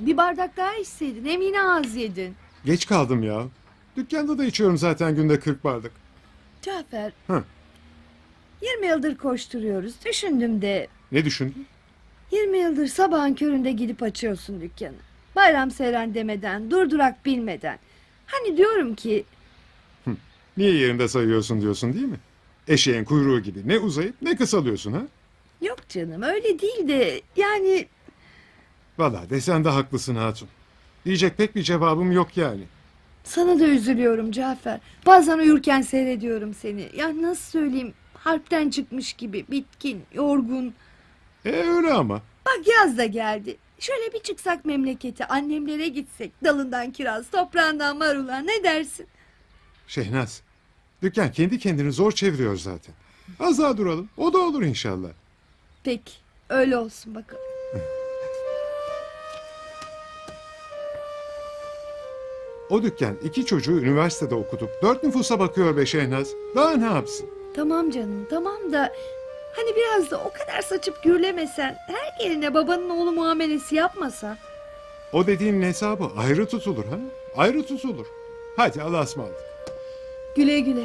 Bir bardak daha içseydin hem yine az yedin. Geç kaldım ya. Dükkanda da içiyorum zaten günde 40 bardak. Cafer. Hı. 20 yıldır koşturuyoruz. Düşündüm de Ne düşündün? 20 yıldır sabahın köründe gidip açıyorsun dükkanı. Bayram seyran demeden, durdurak bilmeden. Hani diyorum ki Niye yerinde sayıyorsun diyorsun değil mi? Eşeğin kuyruğu gibi ne uzayıp ne kısalıyorsun ha? yok canım öyle değil de yani Valla desen de haklısın hatun. Diyecek pek bir cevabım yok yani. sana da üzülüyorum Cafer. Bazen uyurken seyrediyorum seni. Ya nasıl söyleyeyim harpten çıkmış gibi bitkin, yorgun. E öyle ama. Bak yaz da geldi. Şöyle bir çıksak memlekete annemlere gitsek dalından kiraz toprağından marula ne dersin? Şehnaz. Dükkan kendi kendini zor çeviriyor zaten. Az daha duralım. O da olur inşallah. Peki öyle olsun bakalım. O dükkan iki çocuğu üniversitede okutup dört nüfusa bakıyor be Şehnaz. Daha ne yapsın? Tamam canım tamam da hani biraz da o kadar saçıp gürlemesen her geline babanın oğlu muamelesi yapmasa. O dediğin hesabı ayrı tutulur ha? Ayrı tutulur. Hadi Allah'a ısmarladık. Güle güle.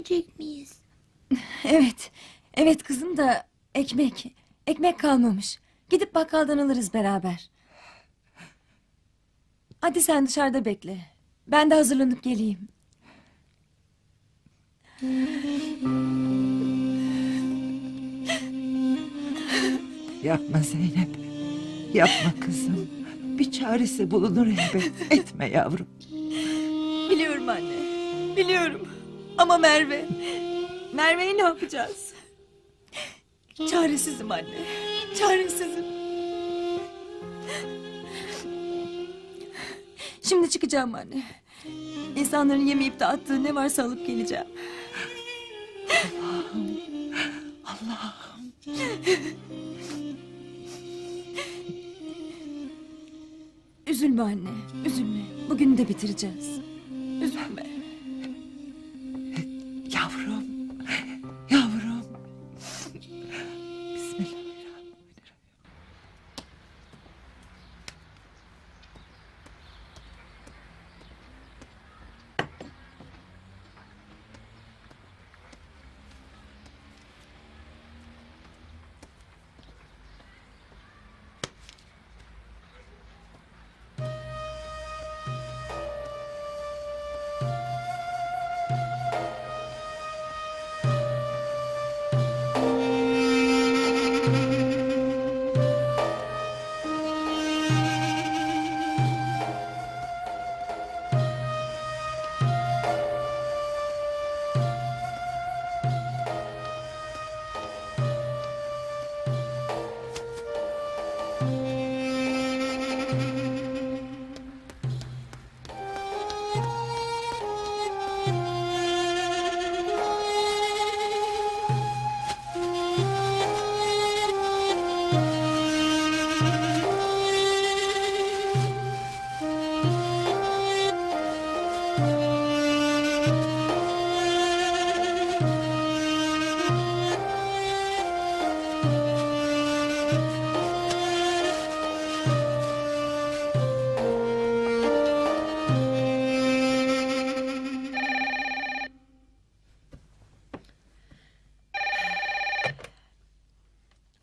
Etmeyecek miyiz? Evet. Evet kızım da ekmek. Ekmek kalmamış. Gidip bakkaldan alırız beraber. Hadi sen dışarıda bekle. Ben de hazırlanıp geleyim. Yapma Zeynep. Yapma kızım. Bir çaresi bulunur elbet. Etme yavrum. Biliyorum anne. Biliyorum. Ama Merve. Merve'yi ne yapacağız? Çaresizim anne. Çaresizim. Şimdi çıkacağım anne. İnsanların yemeyip de attığı ne varsa alıp geleceğim. Üzülme anne, üzülme. Bugün de bitireceğiz. Üzülme.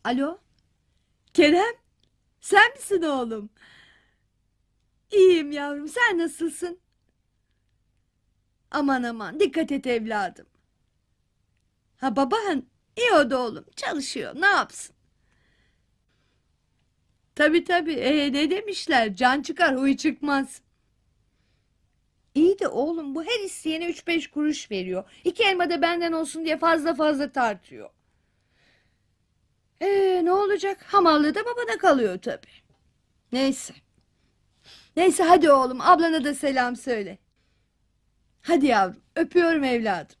Alo? Kerem? Sen misin oğlum? İyiyim yavrum sen nasılsın? Aman aman dikkat et evladım. Ha baban iyi o da oğlum çalışıyor ne yapsın? Tabii tabii. Ee, ne demişler? Can çıkar huy çıkmaz. İyi de oğlum bu her isteyene üç beş kuruş veriyor. İki elma da benden olsun diye fazla fazla tartıyor. Ee, ne olacak? Hamallığı da babana kalıyor tabii. Neyse. Neyse hadi oğlum ablana da selam söyle. Hadi yavrum öpüyorum evladım.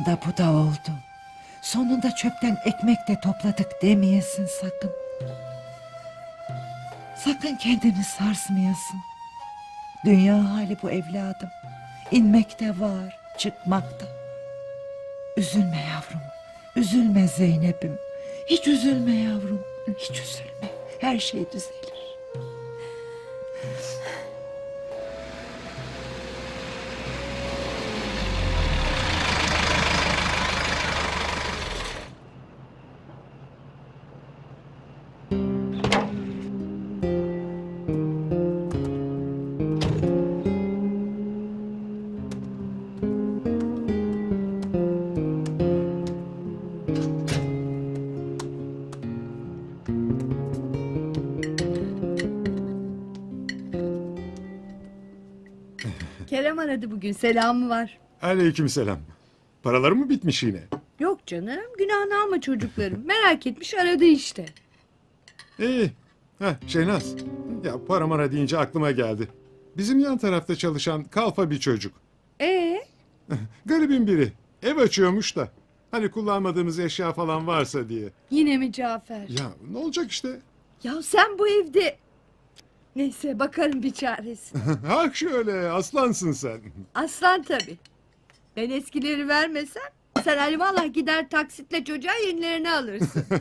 Sonunda bu da oldu. Sonunda çöpten ekmek de topladık demeyesin sakın. Sakın kendini sarsmayasın. Dünya hali bu evladım. İnmek de var, çıkmak da. Üzülme yavrum. Üzülme Zeynep'im. Hiç üzülme yavrum. Hiç üzülme. Her şey düzelir. Aradı bugün selamı var. Aleykümselam. Paraları mı bitmiş yine? Yok canım günahını alma çocuklarım. Merak etmiş aradı işte. İyi. Heh, Şehnaz. Ya para mara deyince aklıma geldi. Bizim yan tarafta çalışan kalfa bir çocuk. Ee, Garibin biri. Ev açıyormuş da. Hani kullanmadığımız eşya falan varsa diye. yine mi Cafer? Ya ne olacak işte? Ya sen bu evde... Neyse bakarım bir çaresi. ha şöyle aslansın sen. Aslan tabii. Ben eskileri vermesem sen alimallah gider taksitle çocuğa yenilerini alırsın.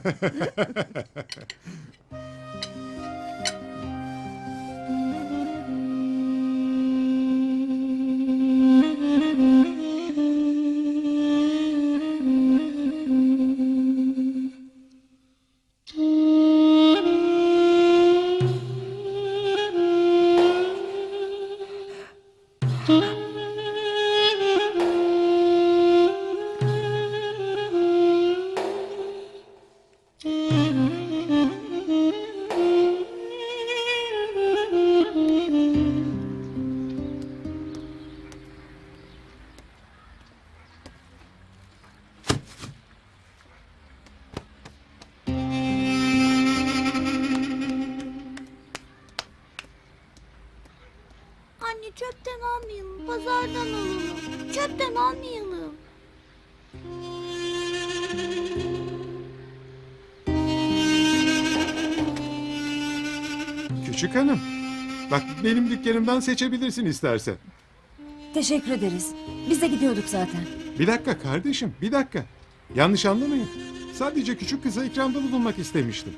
Pazardan alalım. Çöpten almayalım. Küçük hanım. Bak benim dükkanımdan seçebilirsin istersen. Teşekkür ederiz. Biz de gidiyorduk zaten. Bir dakika kardeşim, bir dakika. Yanlış anlamayın. Sadece küçük kıza ikramda bulunmak istemiştim.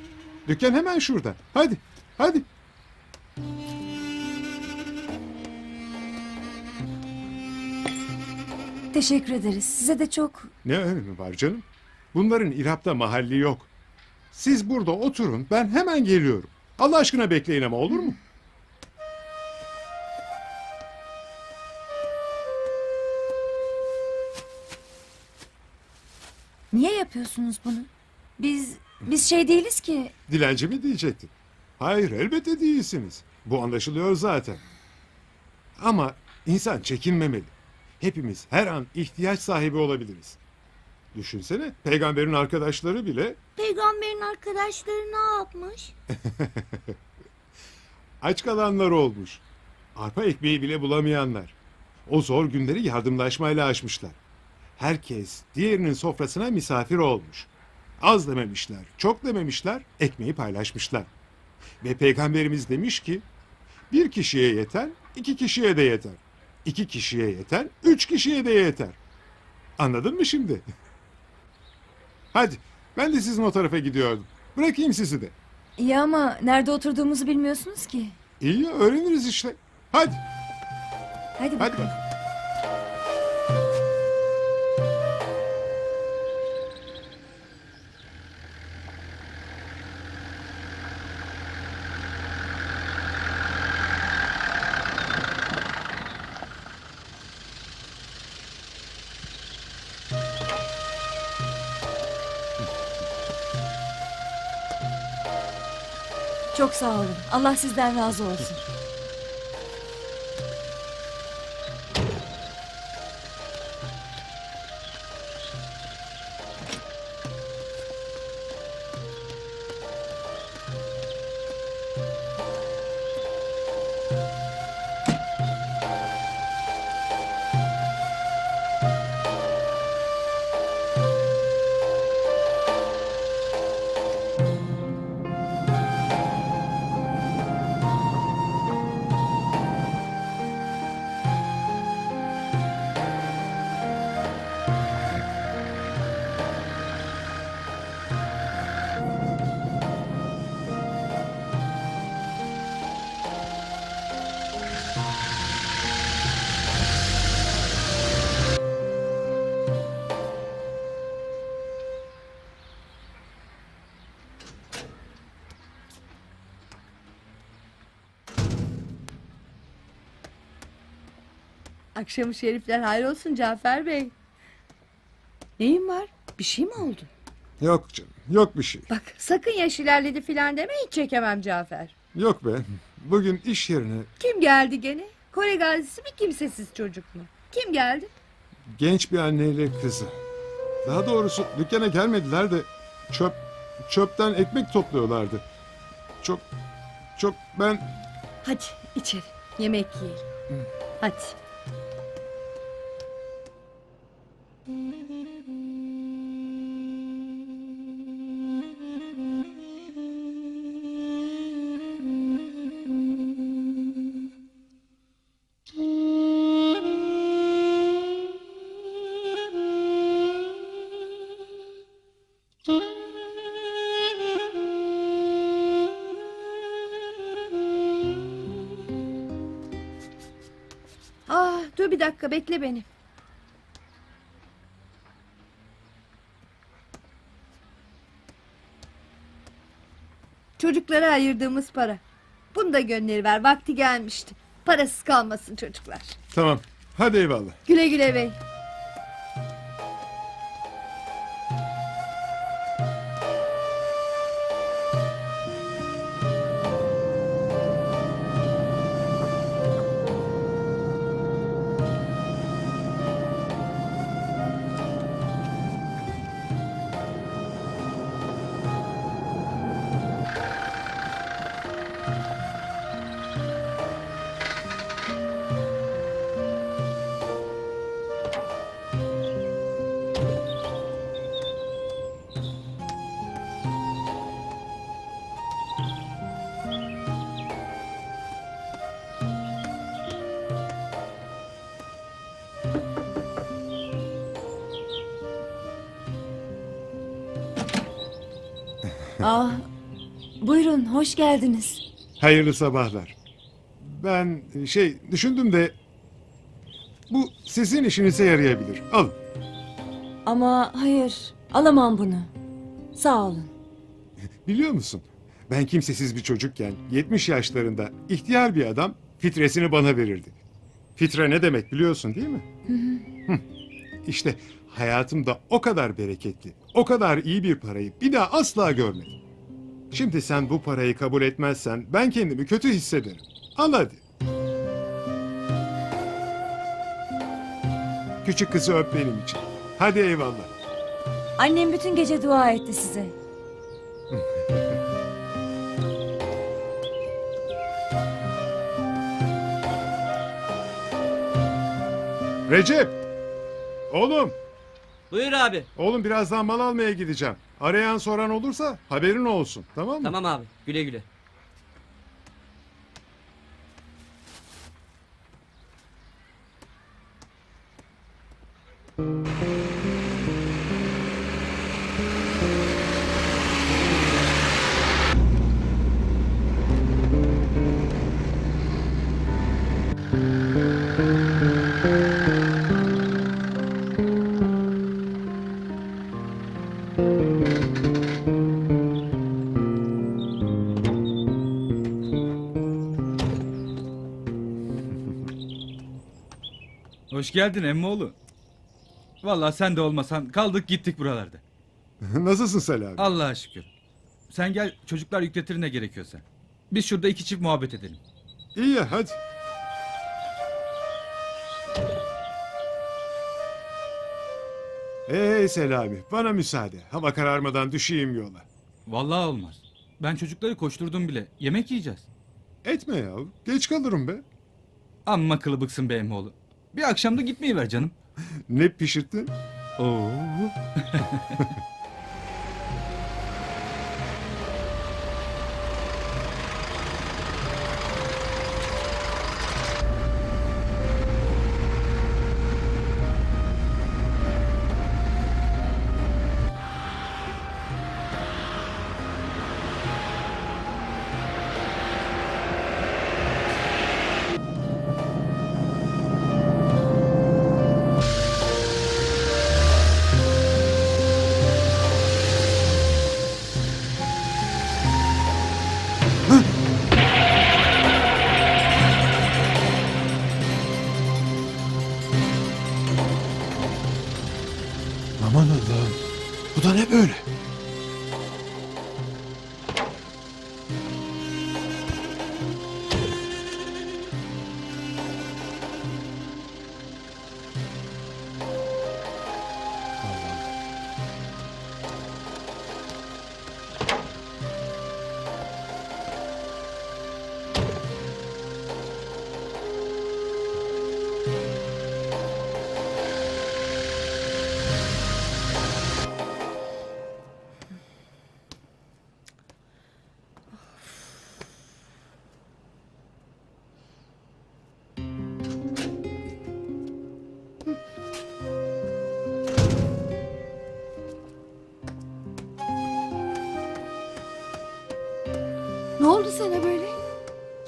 Dükkan hemen şurada. Hadi, hadi. Teşekkür ederiz. Size de çok... Ne önemi var canım? Bunların İrap'ta mahalli yok. Siz burada oturun, ben hemen geliyorum. Allah aşkına bekleyin ama olur mu? Niye yapıyorsunuz bunu? Biz... Biz şey değiliz ki... Dilenci mi diyecektin? Hayır, elbette değilsiniz. Bu anlaşılıyor zaten. Ama insan çekinmemeli. Hepimiz her an ihtiyaç sahibi olabiliriz. Düşünsene, peygamberin arkadaşları bile Peygamberin arkadaşları ne yapmış? Aç kalanlar olmuş. Arpa ekmeği bile bulamayanlar. O zor günleri yardımlaşmayla aşmışlar. Herkes diğerinin sofrasına misafir olmuş. Az dememişler, çok dememişler, ekmeği paylaşmışlar. Ve peygamberimiz demiş ki, bir kişiye yeten, iki kişiye de yeter. İki kişiye yeten, üç kişiye de yeter. Anladın mı şimdi? Hadi, ben de sizin o tarafa gidiyordum. Bırakayım sizi de. İyi ama nerede oturduğumuzu bilmiyorsunuz ki. İyi öğreniriz işte. Hadi. Hadi Hadi bakalım. Çok sağ olun. Allah sizden razı olsun. Akşamı şerifler hayrolsun Cafer Bey. Neyin var? Bir şey mi oldu? Yok canım. Yok bir şey. Bak sakın yaş ilerledi filan deme hiç çekemem Cafer. Yok be. Bugün iş yerine Kim geldi gene? Kore gazisi mi kimsesiz çocuk mu? Kim geldi? genç bir anneyle kızı. Daha doğrusu dükkana gelmediler de çöp çöpten ekmek topluyorlardı. Çok çok ben Hadi içeri yemek yiyelim. Hadi. Ah dur bir dakika bekle beni. Çocuklara ayırdığımız para. Bunu da gönderiver vakti gelmişti. Parasız kalmasın çocuklar. tamam. Hadi eyvallah. Güle güle bey. Ah, buyurun hoş geldiniz. Hayırlı sabahlar. Ben şey düşündüm de bu sizin işinize yarayabilir. Alın. Ama hayır alamam bunu. Sağ olun. Biliyor musun? Ben kimsesiz bir çocukken 70 yaşlarında ihtiyar bir adam fitresini bana verirdi. Fitre ne demek biliyorsun değil mi? Hı. İşte hayatımda o kadar bereketli, o kadar iyi bir parayı bir daha asla görmedim. Şimdi sen bu parayı kabul etmezsen ben kendimi kötü hissederim. Al hadi. Küçük kızı öp benim için. Hadi eyvallah. Annem bütün gece dua etti size. Recep! Oğlum! Buyur abi. Oğlum birazdan mal almaya gideceğim. Arayan soran olursa haberin olsun. Tamam mı? Tamam abi. Güle güle. Hoş geldin emmoğlu. Vallahi sen de olmasan kaldık gittik buralarda. Nasılsın Selami? Allah'a şükür. Sen gel çocuklar yükletir ne gerekiyorsa. Biz şurada iki çift muhabbet edelim. İyi ya hadi. Hey Selami bana müsaade. Hava kararmadan düşeyim yola. Vallahi olmaz. Ben çocukları koşturdum bile. Yemek yiyeceğiz. Etme ya. Geç kalırım be. Amma kılıbıksın be emmoğlu. Bir akşamda gitmeyi ver canım. Ne pişirttin? Oo.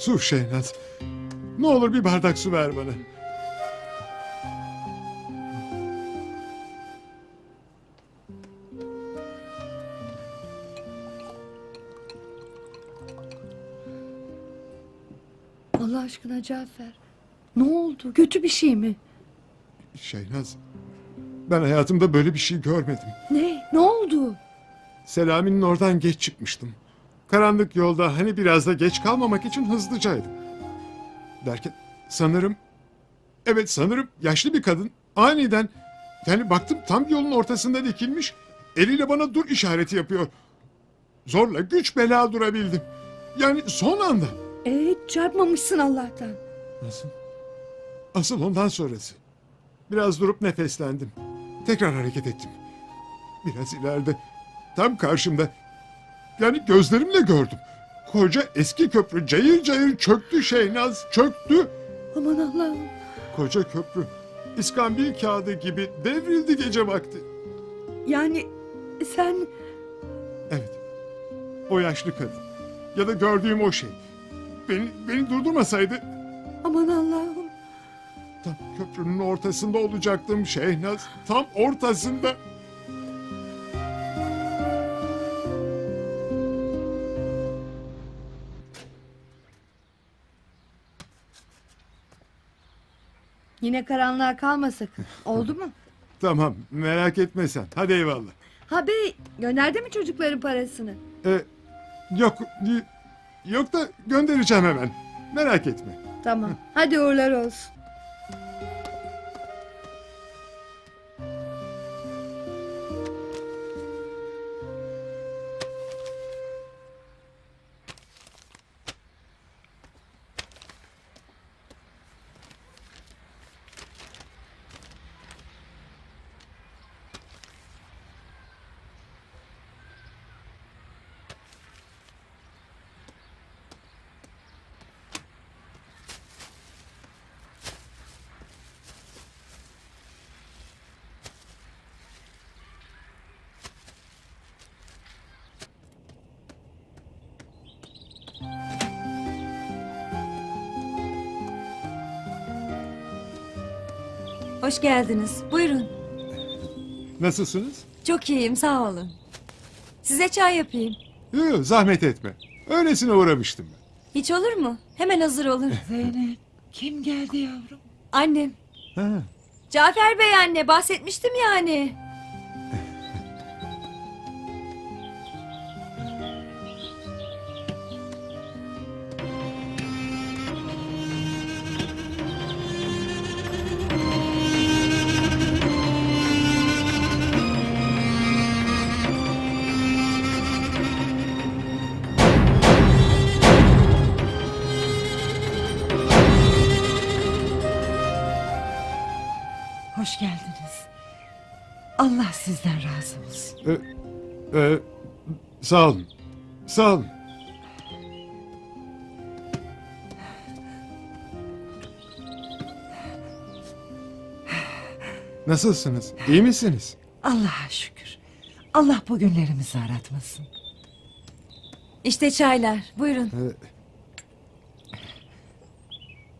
Su Şehnaz. Ne olur bir bardak su ver bana. Allah aşkına cevap ver. Ne oldu? Kötü bir şey mi? Şehnaz. Ben hayatımda böyle bir şey görmedim. Ne? Ne oldu? Selami'nin oradan geç çıkmıştım. Karanlık yolda hani biraz da geç kalmamak için hızlıcaydım. Derken sanırım... Evet sanırım yaşlı bir kadın aniden... Yani baktım tam yolun ortasında dikilmiş. Eliyle bana dur işareti yapıyor. Zorla güç bela durabildim. Yani son anda. Ee, çarpmamışsın Allah'tan. Nasıl? Asıl ondan sonrası. Biraz durup nefeslendim. Tekrar hareket ettim. Biraz ileride, tam karşımda. Yani gözlerimle gördüm. Koca eski köprü cayır cayır çöktü Şehnaz, çöktü. Aman Allah'ım. Koca köprü iskambil kağıdı gibi devrildi gece vakti. Yani sen... Evet, o yaşlı kadın ya da gördüğüm o şey. Beni, beni durdurmasaydı Aman Allah'ım. Tam köprünün ortasında olacaktım Şehnaz. Tam ortasında. Yine karanlığa kalma sakın. Oldu mu? Tamam merak etme sen. Hadi eyvallah. Ha bey gönderdi mi çocukların parasını? Ee, yok y- yok da göndereceğim hemen. Merak etme. Tamam. Hadi uğurlar olsun. Hoş geldiniz. Buyurun. Nasılsınız? Çok iyiyim sağ olun. Size çay yapayım. Yok zahmet etme. Öylesine uğramıştım ben. Hiç olur mu? Hemen hazır olur. Zeynep kim geldi yavrum? Annem. Ha, Cafer Bey anne bahsetmiştim yani. Hoş geldiniz. Allah sizden razı olsun. Ee, sağ olun. Sağ olun. Nasılsınız? İyi misiniz? Allah'a şükür. Allah bu günlerimizi aratmasın. İşte çaylar buyurun. Ee,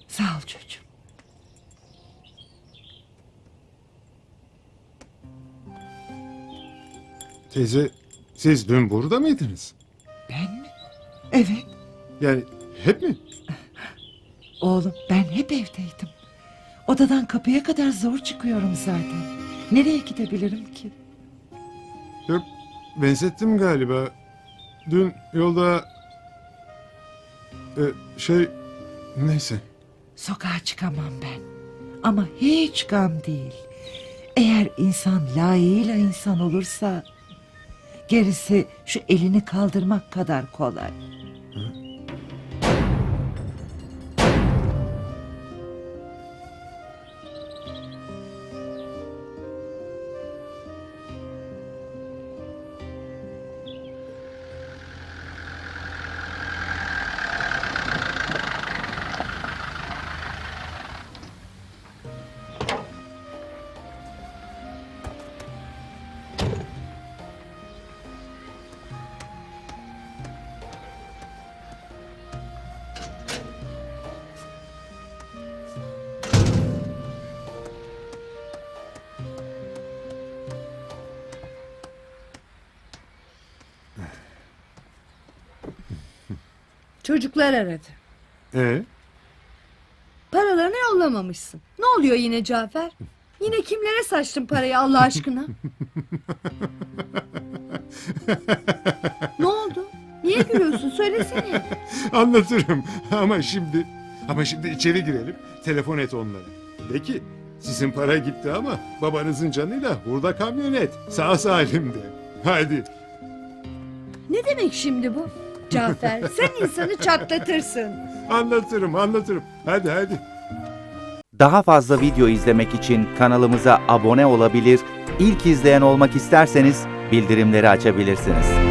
Sağ ol çocuğum. Teyze, siz dün burada mıydınız? Ben mi? Evet. Yani hep mi? Oğlum ben hep evdeydim. Odadan kapıya kadar zor çıkıyorum zaten. Nereye gidebilirim ki? Yok, benzettim galiba. Dün yolda... Ee, şey... Neyse. Sokağa çıkamam ben. Ama hiç gam değil. Eğer insan layığıyla insan olursa... Gerisi şu elini kaldırmak kadar kolay. Çocuklar aradı. Ee, Paralarını yollamamışsın. Ne oluyor yine Cafer? Yine kimlere saçtın parayı Allah aşkına? ne oldu? Niye gülüyorsun? Söylesene. anlatırım ama şimdi... Ama şimdi içeri girelim. Telefon et onlara. De ki sizin para gitti ama babanızın canıyla burada kamyonet. Sağ salim de. Hadi. Ne demek şimdi bu? Cafer sen insanı çatlatırsın. Anlatırım anlatırım. Hadi hadi. Daha fazla video izlemek için kanalımıza abone olabilir, ilk izleyen olmak isterseniz bildirimleri açabilirsiniz.